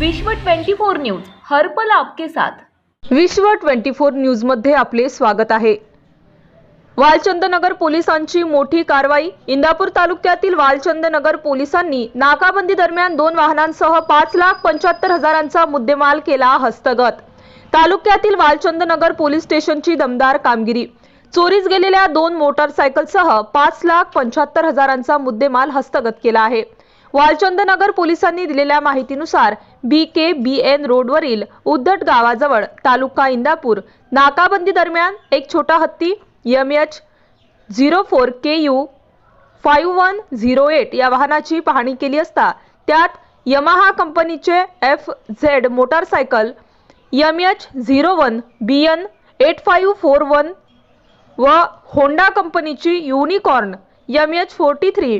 विश्व 24 न्यूज हर्पल आपके साथ. विश्व 24 न्यूजमध्ये आपले स्वागत आहे. वालचंदनगर पोलिसांची मोठी कारवाई इंदापूर तालुक्यातील वालचंदनगर पोलिसांनी नाकाबंदी दरम्यान दोन वाहनांसह पाच लाख पंच्याहत्तर हजारांचा मुद्देमाल केला हस्तगत. तालुक्यातील वालचंदनगर पोलीस स्टेशनची दमदार कामगिरी. चोरीस गेलेल्या दोन मोटारसायकलसह पाच लाख पंच्याहत्तर हजारांचा मुद्देमाल हस्तगत केला आहे. वालचंदनगर पोलिसांनी दिलेल्या माहितीनुसार बी के बी एन रोडवरील उद्धट गावाजवळ तालुका इंदापूर नाकाबंदी दरम्यान एक छोटा हत्ती M H zero four K U five one zero eight या वाहनाची पाहणी केली असता त्यात यमाहा कंपनीचे F Z motorcycle M H zero one B N eight five four one व होंडा कंपनीची Unicorn M H forty three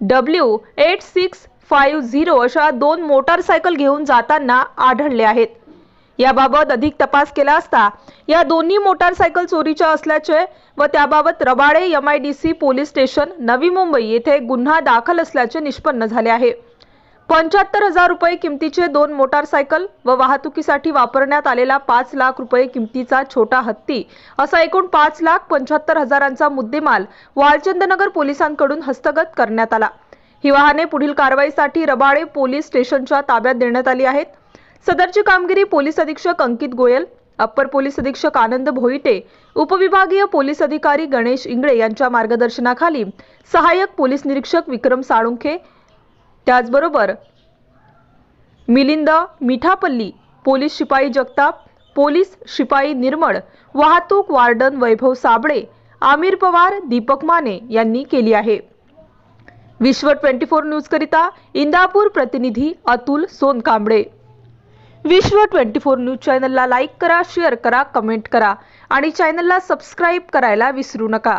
W eight six five zero अशा दोन मोटारसायकल घेऊन जाताना आढळले आहेत. याबाबत अधिक तपास केला असता या दोन्ही मोटारसायकल चोरीच्या असल्याचे व त्याबाबत Rabade M I D C police station Navi Mumbai येथे गुन्हा दाखल असल्याचे निष्पन्न झाले आहे. पंच्याहत्तर हजार रुपये किमतीचे दोन मोटारसायकल व वाहतुकीसाठी वापरण्यात आलेला पाच लाख रुपये किमतीचा छोटा हत्ती असा एकूण पाच लाख पंच्याहत्तर हजारांचा मुद्देमाल वालचंदनगर पोलिसांकडून हस्तगत करण्यात आला. ही वाहने पुढील कारवाईसाठी रबाळे पोलीस स्टेशनच्या ताब्यात देण्यात आली आहेत. सदरची कामगिरी पोलीस अधीक्षक अंकित गोयल अप्पर पोलीस अधीक्षक आनंद भोईटे उपविभागीय पोलीस अधिकारी गणेश इंगळे यांच्या मार्गदर्शनाखाली सहाय्यक पोलीस निरीक्षक विक्रम साळुंखे त्याचबरोबर मिलिंद मिठापल्ली पोलीस शिपाई जगताप पोलीस शिपाई निर्मळ वाहतूक वार्डन वैभव साबळे आमिर पवार दीपक माने यांनी केली आहे. विश्व ट्वेंटी फोर न्यूजकरिता इंदापूर प्रतिनिधी Atul Sonkamble. Vishwa twenty four news चॅनलला लाईक करा शेअर करा कमेंट करा आणि चॅनलला सबस्क्राईब करायला विसरू नका.